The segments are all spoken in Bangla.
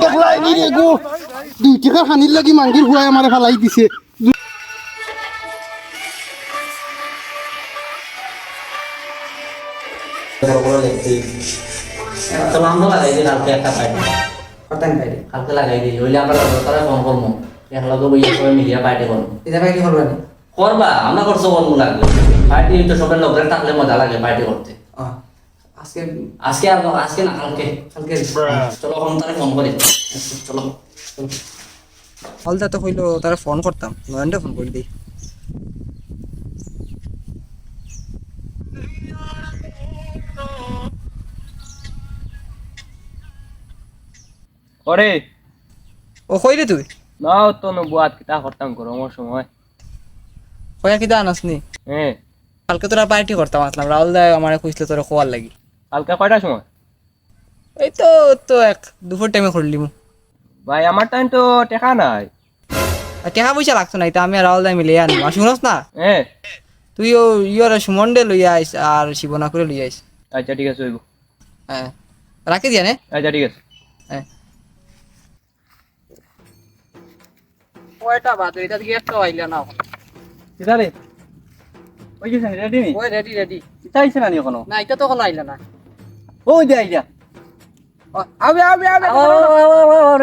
দেখলাই নি রে গো দুই টাকা খানির লাগি মাঙ্গির হুয়াই আমারে ফালাই দিছে। তো নামটা লাগাই দিই কালকে একটা পাইটি কতান পাইরে কালকে লাগাই দিই হইলে আমরা দরকারে ফোন করব বইয়া সবাই মিলিয়া করব এটা পাইরে করবা নি করবা আমরা করছ করব লাগবে। পার্টি তো সবের লোকের থাকলে মজা লাগে পার্টি করতে। আজকে আজকে আর আজকে না কালকে কালকে চলো এখন ফোন করি। চলো। হলদা তো কইলো তারা ফোন করতাম নয়নটা ফোন করে দিই। করে ও কই রে তুই? নাও তো নো বুয়াত কিতা করতাম গরমের সময়। কয়া কি জানাস নি হ্যাঁ। কালকে তোরা পার্টি করতাম আসলাম। রাহুল দা আমার কইছিল তোরা খোয়ার লাগি। কালকে কয়টার সময়? এই তো তো এক দুপুর টাইমে করলি মু ভাই আমার টাইম তো টেকা নাই। টাকা পয়সা লাগতো না এটা আমি আর রাহুল দা মিলে আনি আর শুনস না? হ্যাঁ তুই ও ইয়র সুমন্ডে লইয়া আইস আর শিবনা করে লইয়া আইস। আচ্ছা ঠিক আছে হইব। হ্যাঁ। রাখি দিয়া নে? আচ্ছা ঠিক আছে। হ্যাঁ। কয়টা বাদ এটা দিকে একটা আইলা না কিতা রে ওই গেছেন? রেডি নি? ওই রেডি রেডি। কিতা আইছে না নি এখনও? না এটা তো কোনো আইলা না। ওই দে আইয়া আবে আবে আবে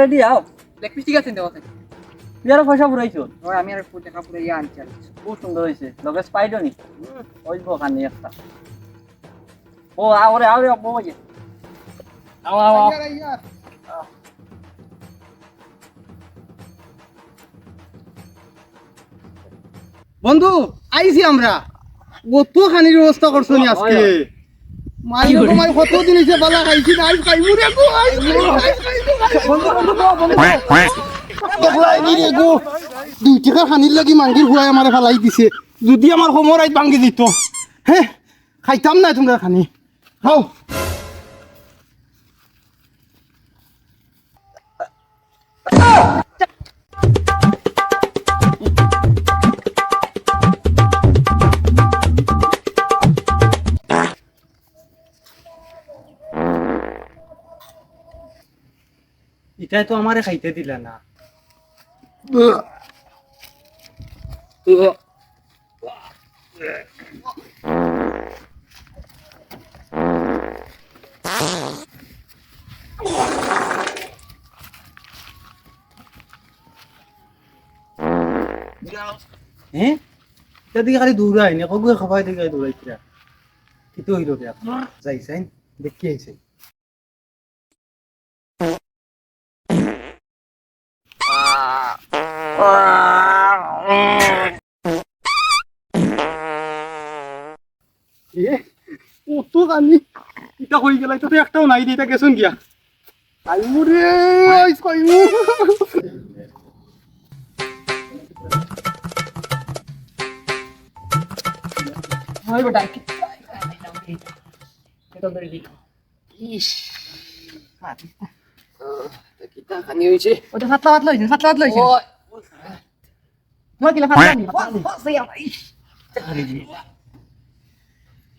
রেডি আও লেগ পিস ঠিক আছে। দেওয়া ইয়ার পয়সা পুরাইছো ওই আমি আর টাকা পুরো আনছি খুব সুন্দর হইছে লগে স্পাইডো নি? ওই বখানি একটা। ও আওরে আওরে বই আও আও আও। বন্ধু আইছি আমরা। কত খানির ব্যবস্থা করছ নি আজকে? মাই গো তোমার কত দিন বালা খাইছি না আইস খাইমু রে গো আইস খাইমু, আইস খাইমু, আইস। বন্ধু বন্ধু বন্ধু দেখলাই নি রে গো। দুই টাকা খানির লাগি মাঙ্গির হুয়াই আমারে ফালাই দিছে। যদি আমার সময় আইত ভাঙ্গি দিত। হে খাইতাম না তোমরা খানি। খাও। এটাই তো আমারে খাইতে দিলা না। হ্যাঁ এদিকে খালি দৌড়াই নে কগুয়ে খাবাই দিকে দৌড়াইছিরা কিন্তু হইল কে যাইছেন, দেখি আইছে। কত জানি। এটা হয়ে গেল এটা তো একটাও নাই এটা গেছুন গিয়া। আইমু রে আইস কইমু। كتاخة نيوجي ودي فطلة وطلة وجن فطلة وطلة وجن ما كلا فطلة فطلة صيام عيش تخرجي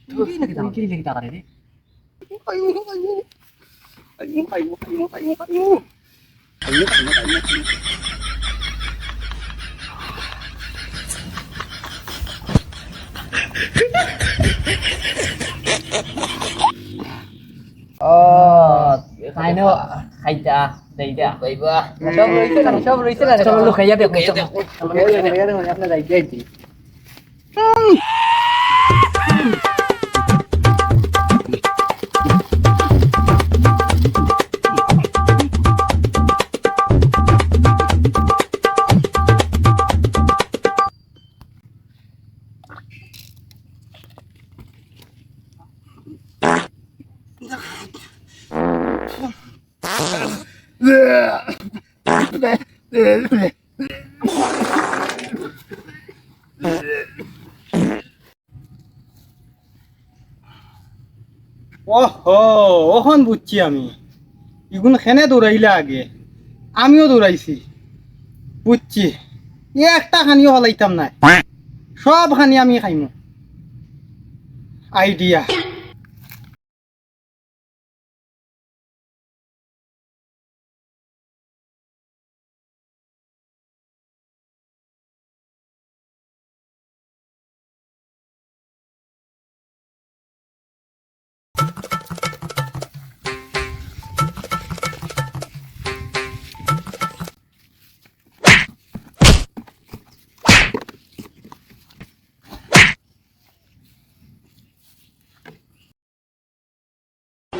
يجي لك دار يجي لك دار يجي قيمو قيمو قيمو قيمو قيمو قيمو قيمو قيمو قيمو قيمو Oh, I know. খাইতা দেইতা কইবা সব রইছে না সব রইছে না চলো লোক খাইয়া দেও খাইয়া দেও আপনার যাই যাইছি ওহো ওখন বুঝছি আমি। ইগুন খেনে দৌড়াইলে আগে। আমিও দৌড়াইছি। বুঝছি। এ একটা খানিও হলাইতাম না সব খানি আমি খাইমু। আইডিয়া।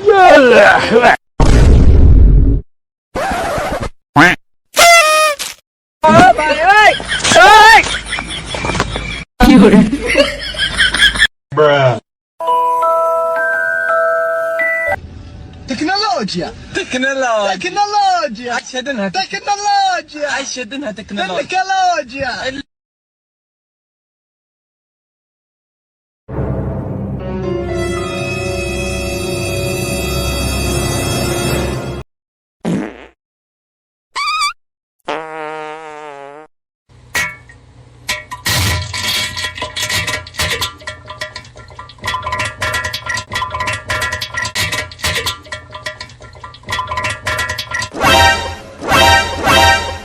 Yeah. تكنولوجيا. تكنولوجيا. تكنولوجيا. عشدنها. تكنولوجيا. عشدنها تكنولوجيا. تكنولوجيا